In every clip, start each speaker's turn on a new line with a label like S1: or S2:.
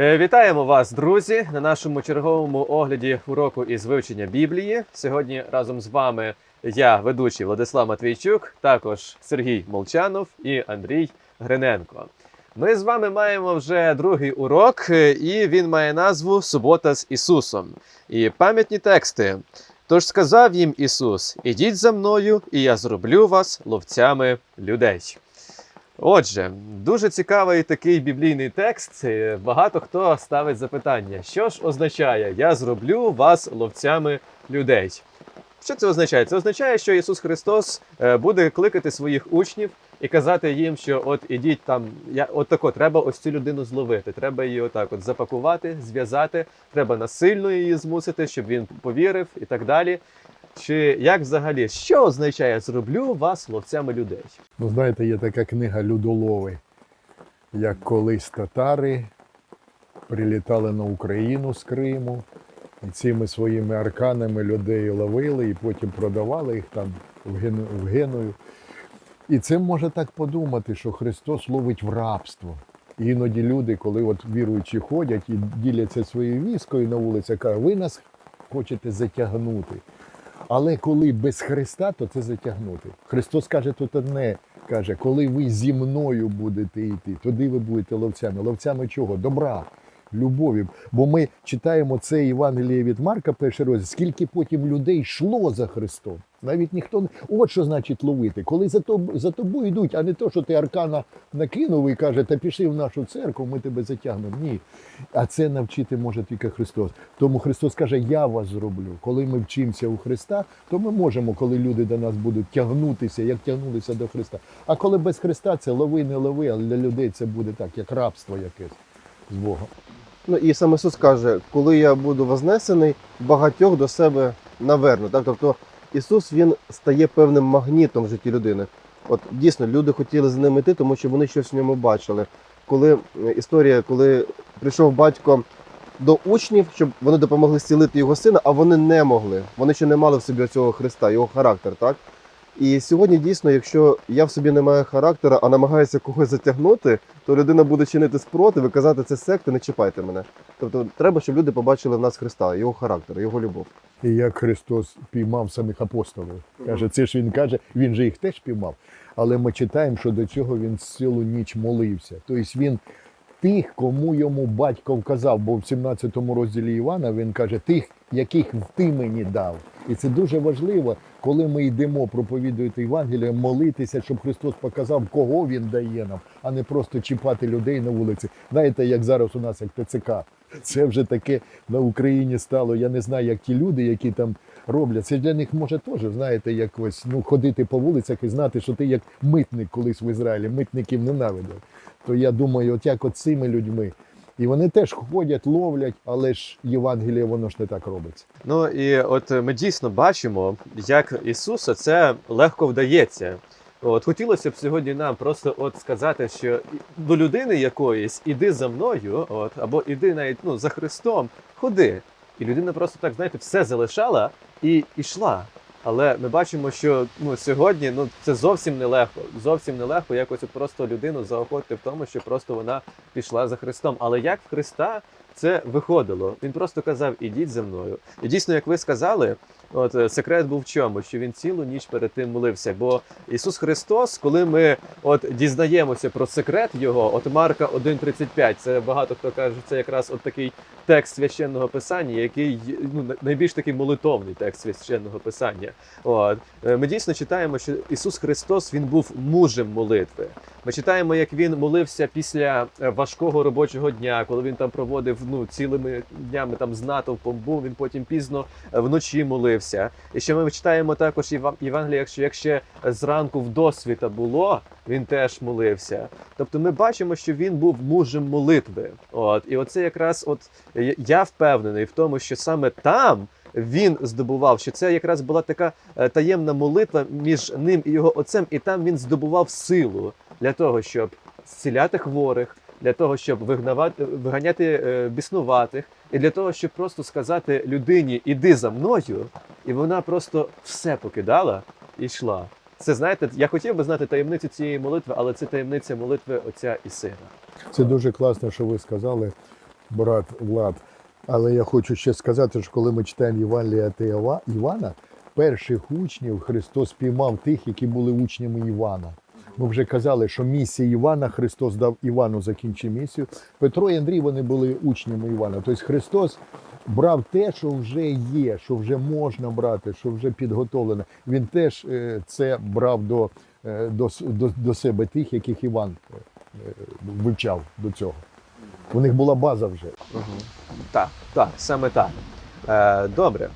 S1: Е, Вітаємо вас, друзі, на нашому черговому огляді уроку із вивчення Біблії. Сьогодні разом з вами я, ведучий Владислав Матвійчук, також Сергій Молчанов і Андрій Гриненко. Ми з вами маємо вже другий урок, е, і він має назву Субота з Ісусом. І пам'ятні тексти. Тож сказав їм Ісус: Ідіть за мною, і я зроблю вас ловцями людей. Отже, дуже цікавий такий біблійний текст. Е, Багато хто ставить запитання, що ж означає Я зроблю вас ловцями людей. Що це означає? Це означає, що Ісус Христос е, буде кликати своїх учнів і казати їм, що от ідіть там, я от тако, треба ось цю людину зловити. Треба її отак от запакувати, зв'язати, треба насильно її змусити, щоб він повірив і так далі. Чи як взагалі, що означає зроблю вас ловцями людей?
S2: Ну, знаєте, є така книга Людолови, як колись татари прилітали на Україну з Криму, і цими своїми арканами людей ловили і потім продавали їх там в Ген- Геную. І це може так подумати, що Христос ловить в рабство. І іноді люди, коли от віруючі ходять і діляться своєю віскою на вулиці, кажуть, ви нас хочете затягнути. Але коли без Христа, то це затягнути. Христос каже тут одне: каже, коли ви зі мною будете йти, тоді ви будете ловцями. Ловцями чого? Добра, любові. Бо ми читаємо це Євангеліє від Марка, перший розділ, скільки потім людей йшло за Христом. Навіть ніхто не. От що значить ловити. Коли за, тоб... за тобою йдуть, а не то, що ти аркана накинув і каже, та пішли в нашу церкву, ми тебе затягнемо. Ні. А це навчити може тільки Христос. Тому Христос каже, я вас зроблю. Коли ми вчимося у Христа, то ми можемо, коли люди до нас будуть тягнутися, як тягнулися до Христа. А коли без Христа це лови, не лови, але для людей це буде так, як рабство якесь з Богом.
S3: Ну і сам Ісус каже, коли я буду вознесений, багатьох до себе наверну. Так? Тобто Ісус він стає певним магнітом в житті людини. От дійсно люди хотіли за ним йти, тому що вони щось в ньому бачили. Коли е, історія, коли прийшов батько до учнів, щоб вони допомогли зцілити його сина, а вони не могли. Вони ще не мали в собі цього Христа, його характер, так? І сьогодні дійсно, якщо я в собі не маю характера, а намагаюся когось затягнути, то людина буде чинити спротив і казати, це секта, не чіпайте мене. Тобто треба, щоб люди побачили в нас Христа, його характер, його любов.
S2: І як Христос піймав самих апостолів. Каже, це ж він каже, він же їх теж піймав. Але ми читаємо, що до цього він цілу ніч молився. Тобто він тих, кому йому батько вказав, бо в 17 розділі Івана він каже, тих, яких ти мені дав. І це дуже важливо, коли ми йдемо проповідувати Євангеліє, молитися, щоб Христос показав, кого він дає нам, а не просто чіпати людей на вулиці. Знаєте, як зараз у нас як ТЦК. Це вже таке на Україні стало. Я не знаю, як ті люди, які там роблять. Це для них може теж, знаєте, якось ну ходити по вулицях і знати, що ти як митник колись в Ізраїлі, митників ненавидив. То я думаю, от як от цими людьми. І вони теж ходять, ловлять, але ж Євангеліє воно ж не так робиться.
S1: Ну і от ми дійсно бачимо, як Ісуса це легко вдається. От хотілося б сьогодні нам просто от сказати, що до людини якоїсь іди за мною, от або іди навіть ну за Христом, ходи. І людина просто так, знаєте, все залишала і йшла. Але ми бачимо, що ну сьогодні ну це зовсім нелегко. Зовсім нелегко якось просто людину заохотити в тому, що просто вона пішла за Христом. Але як в Христа це виходило? Він просто казав: ідіть за мною. І дійсно, як ви сказали, от е, секрет був в чому, що він цілу ніч перед тим молився. Бо Ісус Христос, коли ми от дізнаємося про секрет його, от Марка 1.35, це багато хто каже, це якраз от такий текст священного писання, який ну найбільш такий молитовний текст священного писання. От Е, ми дійсно читаємо, що Ісус Христос він був мужем молитви. Ми читаємо, як він молився після е, важкого робочого дня, коли він там проводив ну цілими днями там з натовпом був. Він потім пізно е, вночі молився. І ще ми читаємо також Єва- Євангелія, що як ще зранку в досвіта було, він теж молився. Тобто ми бачимо, що він був мужем молитви. От і оце якраз, от я- я впевнений в тому, що саме там. Він здобував, що це якраз була така е, таємна молитва між ним і його отцем, і там він здобував силу для того, щоб зціляти хворих, для того, щоб вигнавати, виганяти е, біснуватих, і для того, щоб просто сказати людині Іди за мною, і вона просто все покидала і йшла. Це знаєте, я хотів би знати таємницю цієї молитви, але це таємниця молитви Отця і Сина.
S2: Це дуже класно, що ви сказали. брат Влад. Але я хочу ще сказати, що коли ми читаємо Євангелія та Івана, перших учнів Христос піймав тих, які були учнями Івана. Ми вже казали, що місія Івана Христос дав Івану закінчив місію. Петро і Андрій вони були учнями Івана. Тобто Христос брав те, що вже є, що вже можна брати, що вже підготовлене. Він теж е, це брав до, е, до, до, до себе тих, яких Іван е, вивчав до цього. У них була база вже.
S1: Так, так, саме так. Е, добре.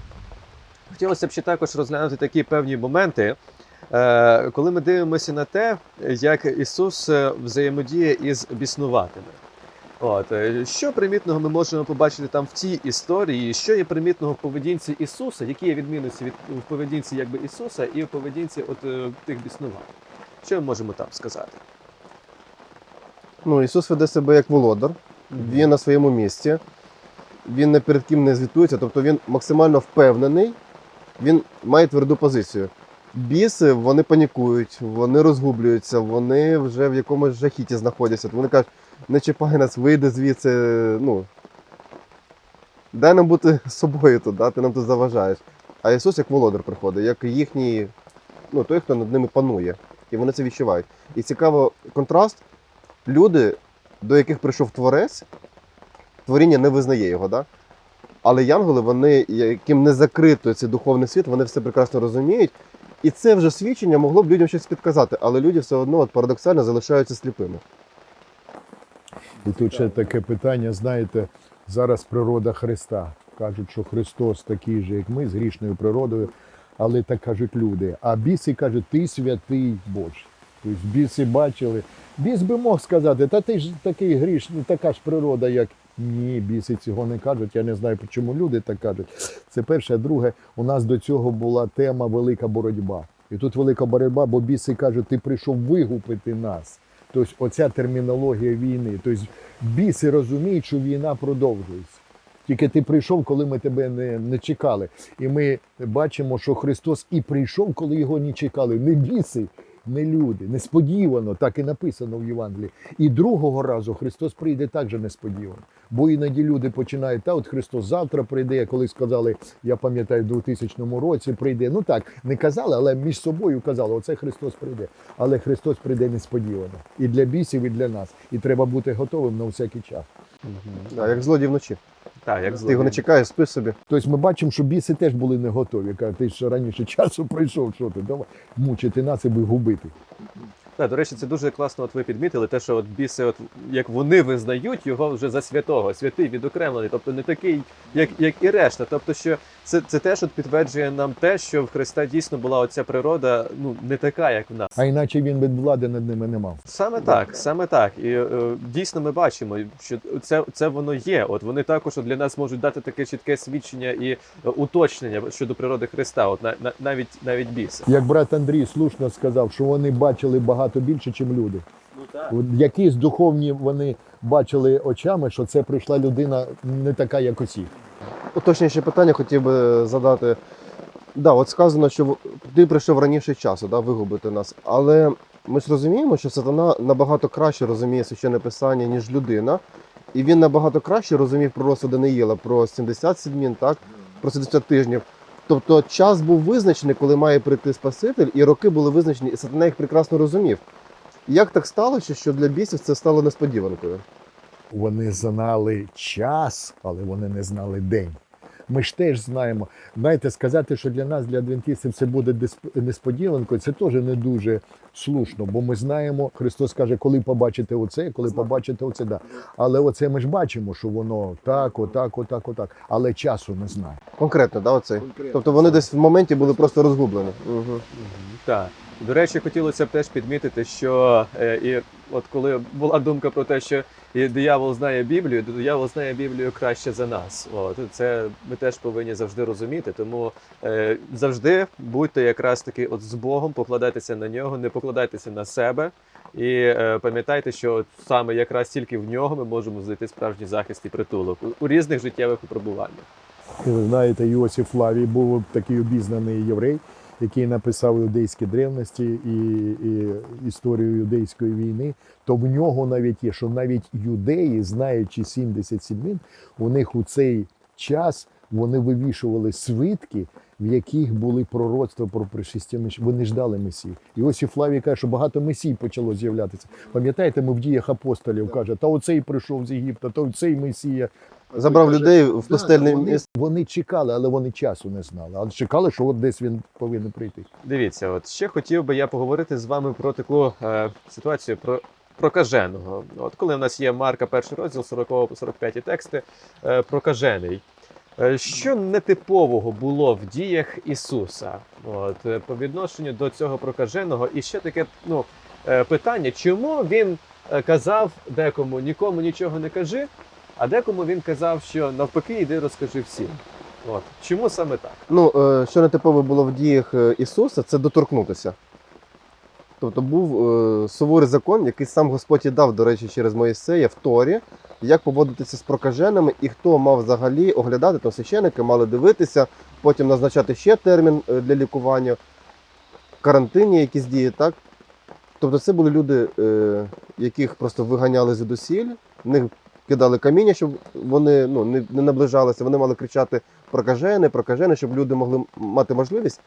S1: Хотілося б ще також розглянути такі певні моменти, коли ми дивимося на те, як Ісус е, взаємодіє із біснуватими. От, е, що примітного ми можемо побачити там в цій історії, що є примітного в поведінці Ісуса, які є відмінності від в поведінці якби Ісуса і в поведінці от, е, тих біснуватих? Що ми можемо там сказати?
S3: Ну, Ісус веде себе як володар, він на своєму місці, він не перед ким не звітується, тобто він максимально впевнений, він має тверду позицію. Біси вони панікують, вони розгублюються, вони вже в якомусь жахіті знаходяться. Вони кажуть, не чіпай нас, вийди звідси. Ну, дай нам бути собою тут, да? ти нам тут заважаєш. А Ісус як володар приходить, як їхній, ну, той, хто над ними панує. І вони це відчувають. І цікаво контраст люди, до яких прийшов творець, творіння не визнає його, да? але янголи, вони, яким не закрито цей духовний світ, вони все прекрасно розуміють. І це вже свідчення могло б людям щось підказати, але люди все одно от, парадоксально залишаються сліпими.
S2: І тут ще таке питання, знаєте, зараз природа Христа. Кажуть, що Христос такий же, як ми, з грішною природою, але так кажуть люди. А біси кажуть, ти святий Божий. Тобто біси бачили. Біс би мог сказати, та ти ж такий грішний, така ж природа, як. Ні, біси цього не кажуть. Я не знаю, чому люди так кажуть. Це перше. Друге, у нас до цього була тема велика боротьба. І тут велика боротьба, бо біси кажуть, ти прийшов вигупити нас. Тобто оця термінологія війни. Тобто біси розуміють, що війна продовжується. Тільки ти прийшов, коли ми тебе не, не чекали. І ми бачимо, що Христос і прийшов, коли його не чекали. Не біси, не люди. Несподівано, так і написано в Євангелії. І другого разу Христос прийде також несподівано. Бо іноді люди починають, та от Христос завтра прийде, коли сказали, я пам'ятаю, в 2000 році прийде. Ну так, не казали, але між собою казали, оце Христос прийде. Але Христос прийде несподівано. І для бісів, і для нас. І треба бути готовим на всякий час.
S3: Да, як злодій вночі.
S1: Так, як
S3: Ти його не чекаєш, спи собі.
S2: Тобто ми бачимо, що біси теж були не готові. Кажуть, ти ще раніше часу прийшов, що ти давай мучити нас і губити.
S1: Так, до речі, це дуже класно. От ви підмітили те, що от біси, от як вони визнають його вже за святого, святий відокремлений, тобто не такий, як, як і решта. Тобто, що це, це теж от підтверджує нам те, що в Христа дійсно була оця природа, ну не така, як в нас.
S2: А іначе він від влади над ними не мав.
S1: Саме так, саме так. І е, дійсно ми бачимо, що це, це воно є. От вони також для нас можуть дати таке чітке свідчення і е, уточнення щодо природи Христа. От на, на, навіть навіть біси.
S2: Як брат Андрій слушно сказав, що вони бачили багато більше, ніж люди.
S1: Ну так.
S2: Якісь духовні вони бачили очами, що це прийшла людина не така, як усі.
S3: Уточніше питання хотів би задати. Да, от сказано, що в- ти прийшов раніше часу, да, вигубити нас. Але ми ж розуміємо, що сатана набагато краще розуміє священне писання, ніж людина. І він набагато краще розумів пророцтво Даниїла про 70 сідмін, так? про 70 тижнів. Тобто час був визначений, коли має прийти Спаситель, і роки були визначені, і сатана їх прекрасно розумів. Як так сталося, що для бісів це стало несподіванкою?
S2: Вони знали час, але вони не знали день. Ми ж теж знаємо. Знаєте, сказати, що для нас, для адвентистів, це буде несподіванкою, це теж не дуже слушно, бо ми знаємо, Христос каже, коли побачите оце, коли побачите оце, да. Але оце ми ж бачимо, що воно так, отак, отак, отак. Але часу не знає.
S3: Конкретно, да, оцей? Тобто вони десь в моменті були просто розгублені. Угу.
S1: Так. До речі, хотілося б теж підмітити, що е, і от коли була думка про те, що і диявол знає Біблію, то диявол знає Біблію краще за нас. От це ми теж повинні завжди розуміти. Тому е, завжди будьте якраз таки от з Богом, покладайтеся на нього, не покладайтеся на себе. І е, пам'ятайте, що от саме якраз тільки в нього ми можемо знайти справжній захист і притулок у, різних життєвих випробуваннях.
S2: Ви знаєте, Іосиф Флавій був такий обізнаний єврей. Який написав юдейські древності і, і історію юдейської війни, то в нього навіть є, що навіть юдеї, знаючи 70 сім'їн, у них у цей час вони вивішували свитки, в яких були пророцтва про пришестя Месії. Вони ждали Месії. І ось і Флавій каже, що багато Месій почало з'являтися. Пам'ятаєте, ми в діях апостолів каже, та оцей прийшов з Єгипта, та оцей Месія.
S3: Забрав людей в пустельне
S2: вони,
S3: місце.
S2: вони чекали, але вони часу не знали. Але чекали, що от десь він повинен прийти.
S1: Дивіться, от ще хотів би я поговорити з вами про таку е, ситуацію про прокаженого. От коли в нас є Марка, перший розділ, 40 по 45 тексти, е, прокажений. Е, Що нетипового було в діях Ісуса от, е, по відношенню до цього прокаженого? І ще таке ну, е, питання, чому він казав декому нікому нічого не кажи, а декому він казав, що навпаки, йди розкажи всім. От. Чому саме так?
S3: Ну, що нетипове було в діях Ісуса, це доторкнутися. Тобто був е, суворий закон, який сам Господь і дав, до речі, через Моїсея в Торі, як поводитися з прокаженими, і хто мав взагалі оглядати, то священики мали дивитися, потім назначати ще термін е, для лікування, карантинні якісь дії, так? Тобто це були люди, е, яких просто виганяли звідусіль, в них кидали каміння, щоб вони ну, не, не наближалися, вони мали кричати прокажене, прокажене, щоб люди могли мати можливість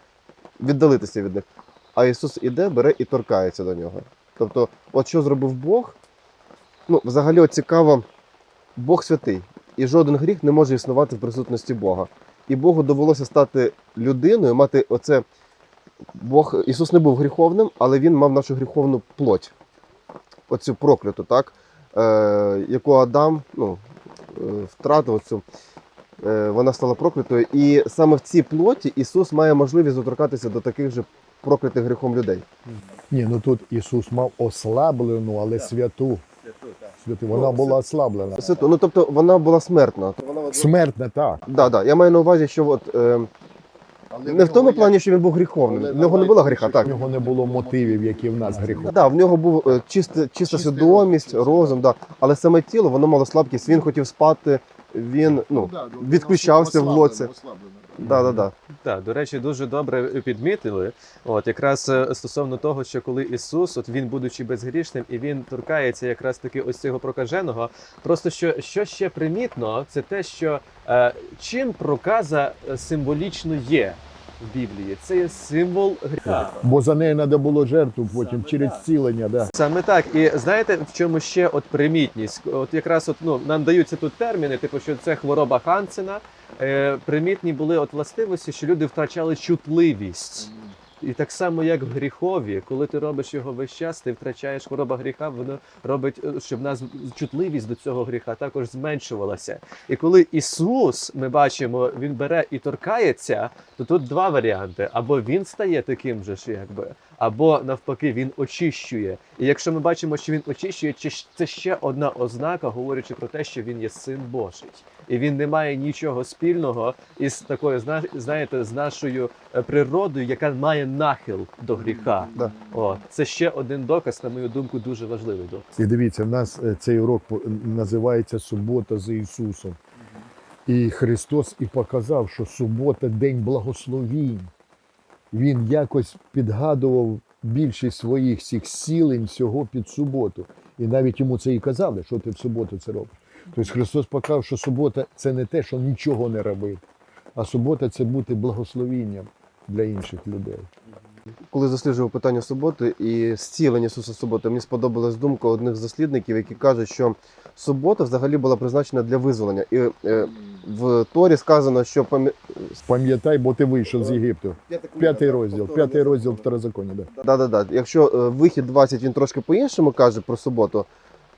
S3: віддалитися від них. А Ісус іде, бере і торкається до нього. Тобто, от що зробив Бог, ну, взагалі цікаво, Бог святий, і жоден гріх не може існувати в присутності Бога. І Богу довелося стати людиною, мати оце. Бог, Ісус не був гріховним, але Він мав нашу гріховну плоть, оцю прокляту, так? Е, яку Адам ну, е, втратив оцю е, вона стала проклятою. І саме в цій плоті Ісус має можливість доторкатися до таких же проклятих гріхом людей.
S2: Ні, ну тут Ісус мав ослаблену, але святу. Святу. Вона
S3: Ну,
S2: була ослаблена.
S3: Святу. Ну тобто вона була смертна.
S2: Смертна, так.
S3: Да, да. Я маю на увазі, що от, е, не в тому плані, що він був гріховним. В нього не було гріха, так.
S2: В нього не було мотивів, які в нас гріху.
S3: Да, в нього був е, чиста, чиста свідомість, розум, да. але саме тіло воно мало слабкість. Він хотів спати, він ну, відключався в лоці. Да, да, да.
S1: Так, до речі, дуже добре підмітили. От якраз е, стосовно того, що коли Ісус, от він, будучи безгрішним, і він торкається якраз таки ось цього прокаженого. Просто що, що ще примітно, це те, що е, чим проказа е, символічно є в Біблії. Це є символ гріха.
S2: Бо за неї треба було жертву потім через цілення. Да.
S1: Саме так. І знаєте, в чому ще от примітність? От якраз от, ну, нам даються тут терміни, типу, що це хвороба Хансена. Е, примітні були от властивості, що люди втрачали чутливість. І так само, як в гріхові, коли ти робиш його весь час, ти втрачаєш хвороба гріха, воно робить, е, щоб нас чутливість до цього гріха також зменшувалася. І коли Ісус, ми бачимо, він бере і торкається, то тут два варіанти: або він стає таким же ж, якби, або навпаки, він очищує. І якщо ми бачимо, що він очищує, чи це ще одна ознака, говорячи про те, що він є син Божий. І він не має нічого спільного із такою, зна- знаєте, з нашою е, природою, яка має нахил до гріха.
S3: Да.
S1: О, це ще один доказ, на мою думку, дуже важливий доказ.
S2: І дивіться, в нас е, цей урок називається Субота з Ісусом. І Христос і показав, що субота день благословінь. Він якось підгадував більшість своїх всіх сілень всього під суботу. І навіть йому це і казали, що ти в суботу це робиш. Тобто Христос показав, що субота це не те, що нічого не робити, а субота це бути благословінням для інших людей.
S3: Коли досліджував питання суботи і зцілення Ісуса суботи, мені сподобалась думка одних з дослідників, які кажуть, що субота взагалі була призначена для визволення. І е, в Торі сказано, що пам'я-
S2: Пам'ятай, бо ти вийшов з Єгипту. П'ятий розділ, п'ятий розділ второзаконня. Да.
S3: Да, да, да. Якщо е, вихід 20 він трошки по-іншому каже про суботу,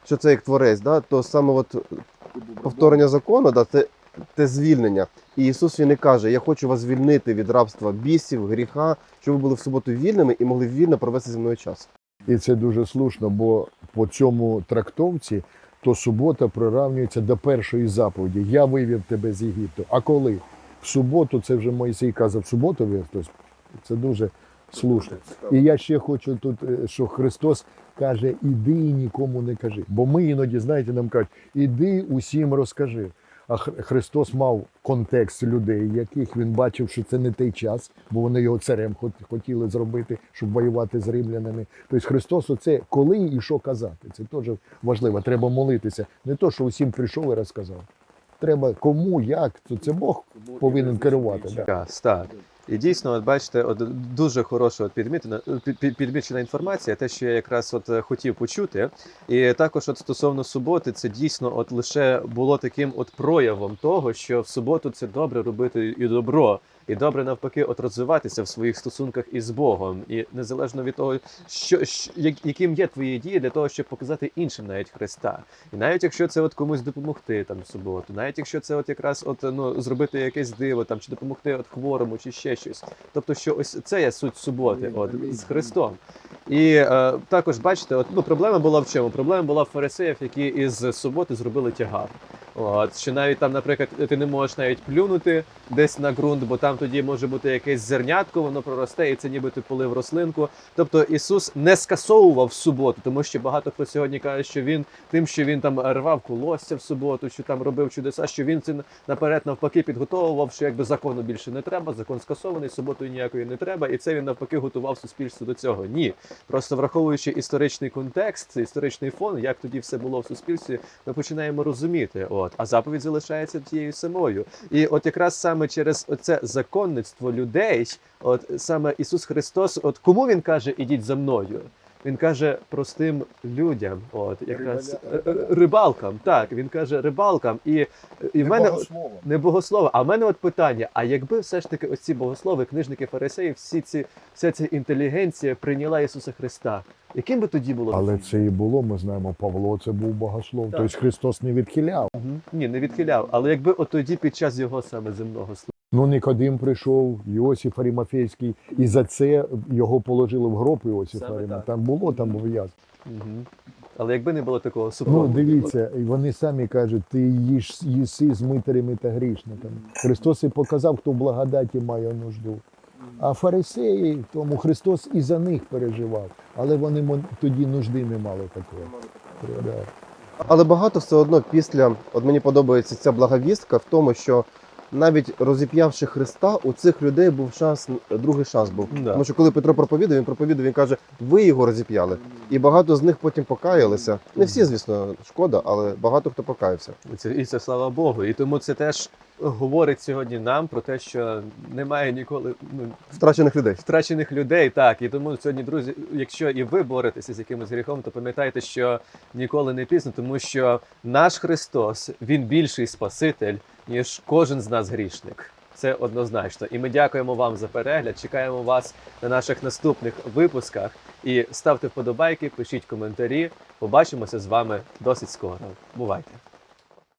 S3: що це як творець, да, то саме от повторення закону, да, це те звільнення. І Ісус він і каже: Я хочу вас звільнити від рабства бісів, гріха, щоб ви були в суботу вільними і могли вільно провести зі мною час.
S2: І це дуже слушно, бо по цьому трактовці то субота приравнюється до першої заповіді. Я вивів тебе з Єгипту. А коли? В суботу, це вже Мойсей казав, в суботу вивів. Тобто це дуже слушно. І я ще хочу тут, е, що Христос каже: іди і нікому не кажи. Бо ми іноді, знаєте, нам кажуть, іди усім розкажи. А Хр- Христос мав контекст людей, яких він бачив, що це не той час, бо вони його царем хот- хотіли зробити, щоб воювати з римлянами. Тобто Христос, оце коли і що казати, це теж важливо. Треба молитися. Не то, що усім прийшов і розказав. Треба кому, як, то це Бог повинен керувати.
S1: Так. І дійсно, от бачите, от дуже хороша от підмітна під- під- підмічена інформація, те, що я якраз от е, хотів почути. І також, от стосовно суботи, це дійсно от лише було таким от проявом того, що в суботу це добре робити і добро, і добре навпаки, от розвиватися в своїх стосунках із Богом, і незалежно від того, що, що яким є твої дії для того, щоб показати іншим навіть Христа. І навіть якщо це от комусь допомогти там в суботу, навіть якщо це от якраз от ну зробити якесь диво там чи допомогти от хворому, чи ще щось. Тобто, що ось це є суть суботи, от з Христом. І е, також бачите, от ну проблема була в чому? Проблема була в фарисеїв, які із суботи зробили тягар. От що навіть там, наприклад, ти не можеш навіть плюнути десь на ґрунт, бо там тоді може бути якесь зернятко, воно проросте, і це ніби ти полив рослинку. Тобто Ісус не скасовував суботу, тому що багато хто сьогодні каже, що він тим, що він там рвав колосся в суботу, що там робив чудеса, що він це наперед навпаки підготовував, що якби закону більше не треба, закон скасований, суботою ніякої не треба, і це він навпаки готував суспільство до цього. Ні, просто враховуючи історичний контекст, історичний фон, як тоді все було в суспільстві, ми починаємо розуміти. От а заповідь залишається тією самою. І от якраз саме через оце законництво людей, от саме Ісус Христос, от кому він каже, ідіть за мною. Він каже простим людям, от якраз
S2: Рибаля-
S1: е, е, рибалкам. Так, він каже рибалкам, і, і в мене не богослови. А в мене от питання: а якби все ж таки оці богослови, книжники фарисеї, всі ці вся ця інтелігенція прийняла Ісуса Христа, яким би тоді було?
S2: Але це і було, ми знаємо, Павло це був богослов.
S1: Так.
S2: Тобто Христос не відхиляв.
S1: Мгм. Ні, не відхиляв. Але якби от тоді під час його саме земного служіння.
S2: Ну, Никодим прийшов, Йосиф Арімафейський, і за це його положили в гроб Іосифа Аріма. Там було, там був ясно.
S1: Мгм. Але якби не було такого
S2: Ну, дивіться, і вони самі кажуть, ти їж їси з митарями та грішниками. Христос і показав, хто в благодаті має нужду. А фарисеї, тому Христос і за них переживав, але вони тоді нужди не мали такої.
S3: Але багато все одно після, от мені подобається ця благовістка в тому, що навіть розіп'явши Христа, у цих людей був шанс, другий шанс був.
S1: Да.
S3: Тому що коли Петро проповідав, він проповідав, він каже, ви його розіп'яли. І багато з них потім покаялися. Не всі, звісно, шкода, але багато хто покаявся.
S1: І це, і це слава Богу. І тому це теж говорить сьогодні нам про те, що немає ніколи ну,
S3: Втрачених людей.
S1: втрачених людей. Так, і тому сьогодні, друзі, якщо і ви боретеся з якимось гріхом, то пам'ятайте, що ніколи не пізно, тому що наш Христос він більший Спаситель, ніж кожен з нас грішник. Це однозначно. І ми дякуємо вам за перегляд. Чекаємо вас на наших наступних випусках. І ставте вподобайки, пишіть коментарі. Побачимося з вами досить скоро. Бувайте!